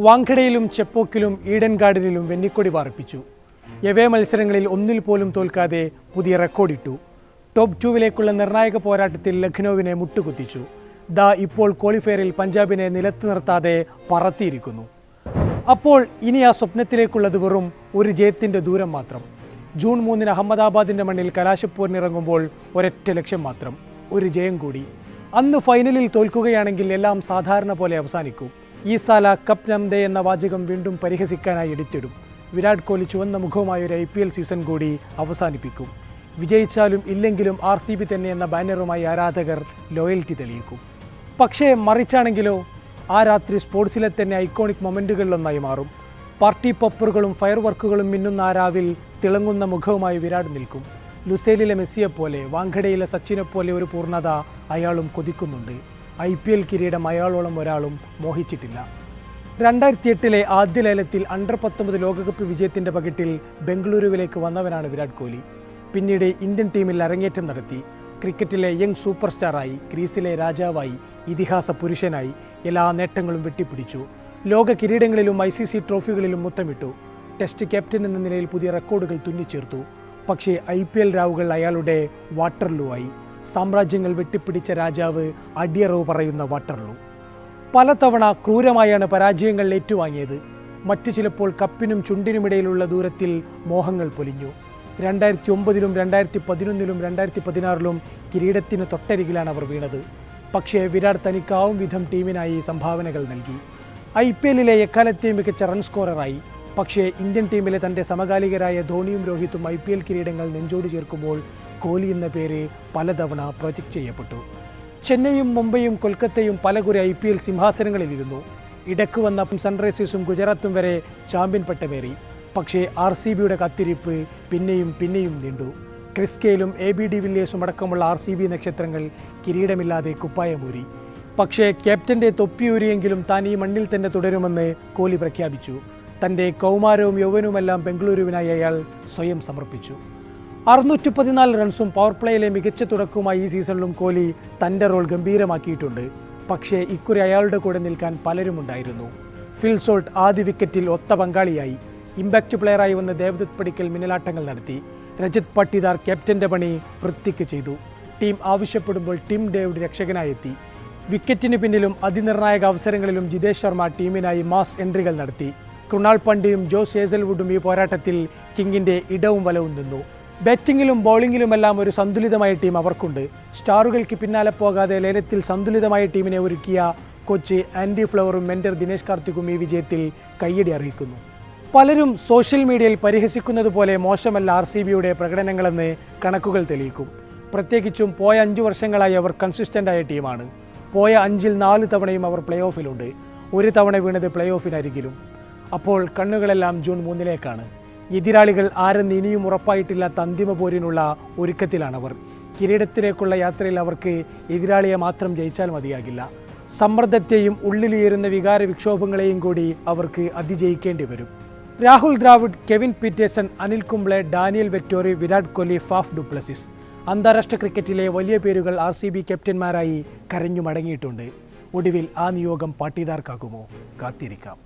വാങ്കഡയിലും ചെപ്പോക്കിലും ഈഡൻ ഗാർഡനിലും വെന്നിക്കൊടി പാർപ്പിച്ചു എവേ മത്സരങ്ങളിൽ ഒന്നിൽ പോലും തോൽക്കാതെ പുതിയ റെക്കോർഡിട്ടു. ടോപ്പ് ടൂവിലേക്കുള്ള നിർണായക പോരാട്ടത്തിൽ ലഖ്നൌവിനെ മുട്ടുകുത്തിച്ചു. ദ ഇപ്പോൾ ക്വാളിഫയറിൽ പഞ്ചാബിനെ നിലത്ത് നിർത്താതെ പറത്തിയിരിക്കുന്നു. അപ്പോൾ ഇനി ആ സ്വപ്നത്തിലേക്കുള്ളത് വെറും ഒരു ജയത്തിന്റെ ദൂരം മാത്രം. ജൂൺ മൂന്നിന് അഹമ്മദാബാദിന്റെ മണ്ണിൽ കലാശപ്പൂരിനിറങ്ങുമ്പോൾ ഒരൊറ്റ ലക്ഷ്യം മാത്രം ഒരു ജയം കൂടി. അന്ന് ഫൈനലിൽ തോൽക്കുകയാണെങ്കിൽ എല്ലാം സാധാരണ പോലെ അവസാനിക്കും. ഈ സാല കപ്പ് നംദേ എന്ന വാചകം വീണ്ടും പരിഹസിക്കാനായി എടുത്തിടും. വിരാട് കോഹ്ലി ചുവന്ന മുഖവുമായ ഒരു ഐ പി എൽ സീസൺ കൂടി അവസാനിപ്പിക്കും. വിജയിച്ചാലും ഇല്ലെങ്കിലും ആർ സി ബി തന്നെ എന്ന ബാനറുമായി ആരാധകർ ലോയൽറ്റി തെളിയിക്കും. പക്ഷേ മറിച്ചാണെങ്കിലോ? ആ രാത്രി സ്പോർട്സിലെ തന്നെ ഐക്കോണിക് മൊമെന്റുകളിലൊന്നായി മാറും. പാർട്ടി പപ്പറുകളും ഫയർ വർക്കുകളും മിന്നുന്ന ആ രാവിൽ തിളങ്ങുന്ന മുഖവുമായി വിരാട് നിൽക്കും. ലുസേലിലെ മെസ്സിയെപ്പോലെ വാങ്കഡയിലെ സച്ചിനെപ്പോലെ ഒരു പൂർണത അയാളും കൊതിക്കുന്നുണ്ട്. ഐ പി എൽ കിരീടം അയാളോളം ഒരാളും മോഹിച്ചിട്ടില്ല. രണ്ടായിരത്തി എട്ടിലെ ആദ്യ ലേലത്തിൽ അണ്ടർ പത്തൊമ്പത് ലോകകപ്പ് വിജയത്തിന്റെ പകിട്ടിൽ ബംഗളൂരുവിലേക്ക് വന്നവനാണ് വിരാട് കോഹ്ലി. പിന്നീട് ഇന്ത്യൻ ടീമിൽ അരങ്ങേറ്റം നടത്തി. ക്രിക്കറ്റിലെ യങ് സൂപ്പർ സ്റ്റാറായി ക്രീസിലെ രാജാവായി ഇതിഹാസ പുരുഷനായി എല്ലാ നേട്ടങ്ങളും വെട്ടിപ്പിടിച്ചു. ലോക കിരീടങ്ങളിലും ഐ സി സി ട്രോഫികളിലും മുത്തമിട്ടു. ടെസ്റ്റ് ക്യാപ്റ്റൻ എന്ന നിലയിൽ പുതിയ റെക്കോർഡുകൾ തുന്നിച്ചേർത്തു. പക്ഷേ ഐ പി എൽ രാവുകൾ അയാളുടെ വാട്ടർലൂ ആയി. സാമ്രാജ്യങ്ങൾ വെട്ടിപ്പിടിച്ച രാജാവ് അടിയറവ് പറയുന്ന വാട്ടർലൂ. പലതവണ ക്രൂരമായാണ് പരാജയങ്ങൾ ഏറ്റുവാങ്ങിയത്. മറ്റു ചിലപ്പോൾ കപ്പിനും ചുണ്ടിനുമിടയിലുള്ള ദൂരത്തിൽ മോഹങ്ങൾ പൊലിഞ്ഞു. രണ്ടായിരത്തി ഒമ്പതിലും രണ്ടായിരത്തി പതിനൊന്നിലും രണ്ടായിരത്തി പതിനാറിലും കിരീടത്തിന് തൊട്ടരികിലാണ് അവർ വീണത്. പക്ഷേ വിരാട് തനിക്കാവും വിധം ടീമിനായി സംഭാവനകൾ നൽകി. ഐ പി എല്ലിലെ എക്കാലത്തെയും മികച്ച റൺ സ്കോററായി. പക്ഷേ ഇന്ത്യൻ ടീമിലെ തന്റെ സമകാലികരായ ധോണിയും രോഹിത്തും ഐ പി എൽ കിരീടങ്ങൾ നെഞ്ചോട് ചേർക്കുമ്പോൾ കോഹ്ലി എന്ന പേര് പലതവണ പ്രൊജക്റ്റ് ചെയ്യപ്പെട്ടു. ചെന്നൈയും മുംബൈയും കൊൽക്കത്തയും പലകുറി ഐ പി എൽ സിംഹാസനങ്ങളിലിരുന്നു. ഇടയ്ക്ക് വന്ന സൺറൈസേഴ്സും ഗുജറാത്തും വരെ ചാമ്പ്യൻ പട്ടമേറി. പക്ഷേ ആർ സി ബിയുടെ കത്തിരിപ്പ് പിന്നെയും പിന്നെയും നീണ്ടു. ക്രിസ്കയിലും എ ബി ഡി വില്ലിയേഴ്സും അടക്കമുള്ള ആർ സി ബി നക്ഷത്രങ്ങൾ കിരീടമില്ലാതെ കുപ്പായമൂരി. പക്ഷേ ക്യാപ്റ്റന്റെ തൊപ്പിയൂരിയെങ്കിലും താൻ ഈ മണ്ണിൽ തന്നെ തുടരുമെന്ന് കോഹ്ലി പ്രഖ്യാപിച്ചു. തന്റെ കൗമാരവും യൗവനവുമെല്ലാം ബംഗളൂരുവിനായി അയാൾ സ്വയം സമർപ്പിച്ചു. അറുന്നൂറ്റി പതിനാല് റൺസും പവർ പ്ലേയിലെ മികച്ച തുടക്കവുമായി ഈ സീസണിലും കോഹ്ലി തന്റെ റോൾ ഗംഭീരമാക്കിയിട്ടുണ്ട്. പക്ഷേ ഇക്കുറി അയാളുടെ കൂടെ നിൽക്കാൻ പലരുമുണ്ടായിരുന്നു. ഫിൽ സോൾട്ട് ആദ്യ വിക്കറ്റിൽ ഒത്ത പങ്കാളിയായി. ഇമ്പാക്റ്റ് പ്ലെയറായി വന്ന ദേവദത്ത് പടിക്കൽ മിന്നലാട്ടങ്ങൾ നടത്തി. രജത് പട്ടിദാർ ക്യാപ്റ്റന്റെ പണി വൃത്തിക്ക് ചെയ്തു. ടീം ആവശ്യപ്പെടുമ്പോൾ ടിം ഡേവിഡ് രക്ഷകനായെത്തി. വിക്കറ്റിന് പിന്നിലും അതിനിർണായക അവസരങ്ങളിലും ജിതേഷ് ശർമ്മ ടീമിനായി മാസ് എൻട്രികൾ നടത്തി. കൃണാൾ പണ്ടിയും ജോസ് ഹേസൽവുഡും ഈ പോരാട്ടത്തിൽ കിങ്ങിന്റെ ഇടവും വലവും നിന്നു. ബാറ്റിങ്ങിലും ബൗളിങ്ങിലുമെല്ലാം ഒരു സന്തുലിതമായ ടീം അവർക്കുണ്ട്. സ്റ്റാറുകൾക്ക് പിന്നാലെ പോകാതെ ലേലത്തിൽ സന്തുലിതമായ ടീമിനെ ഒരുക്കിയ കോച്ച് ആൻഡി ഫ്ലവറും മെന്റർ ദിനേശ് കാർത്തിക്കും ഈ വിജയത്തിൽ കയ്യടി അറിയിക്കുന്നു. പലരും സോഷ്യൽ മീഡിയയിൽ പരിഹസിക്കുന്നത് പോലെ മോശമല്ല ആർ സി ബിയുടെ പ്രകടനങ്ങളെന്ന് കണക്കുകൾ തെളിയിക്കും. പ്രത്യേകിച്ചും പോയ അഞ്ചു വർഷങ്ങളായി അവർ കൺസിസ്റ്റന്റായ ടീമാണ്. പോയ അഞ്ചിൽ നാല് തവണയും അവർ പ്ലേ ഓഫിലുണ്ട് ഒരു തവണ വീണത് പ്ലേ ഓഫിനരികിലും അപ്പോൾ കണ്ണുകളെല്ലാം ജൂൺ മൂന്നിലേക്കാണ്. എതിരാളികൾ ആരെന്ന് ഇനിയും ഉറപ്പായിട്ടില്ലാത്ത അന്തിമ പോരിനുള്ള ഒരുക്കത്തിലാണവർ. കിരീടത്തിലേക്കുള്ള യാത്രയിൽ അവർക്ക് എതിരാളിയെ മാത്രം ജയിച്ചാൽ മതിയാകില്ല. സമ്മർദ്ദത്തെയും ഉള്ളിലുയരുന്ന വികാര വിക്ഷോഭങ്ങളെയും കൂടി അവർക്ക് അതിജയിക്കേണ്ടി വരും. Rahul Dravid Kevin Pietersen Anil Kumble Daniel Vettori Virat Kohli Faf du Plessis. അന്താരാഷ്ട്ര ക്രിക്കറ്റിലെ വലിയ പേരുകൾ ആർ സി ബി ക്യാപ്റ്റന്മാരായി കരഞ്ഞു മടങ്ങിയിട്ടുണ്ട്. ഒടുവിൽ ആ നിയോഗം പാട്ടിദാർക്കാകുമോ കാത്തിരിക്കാം.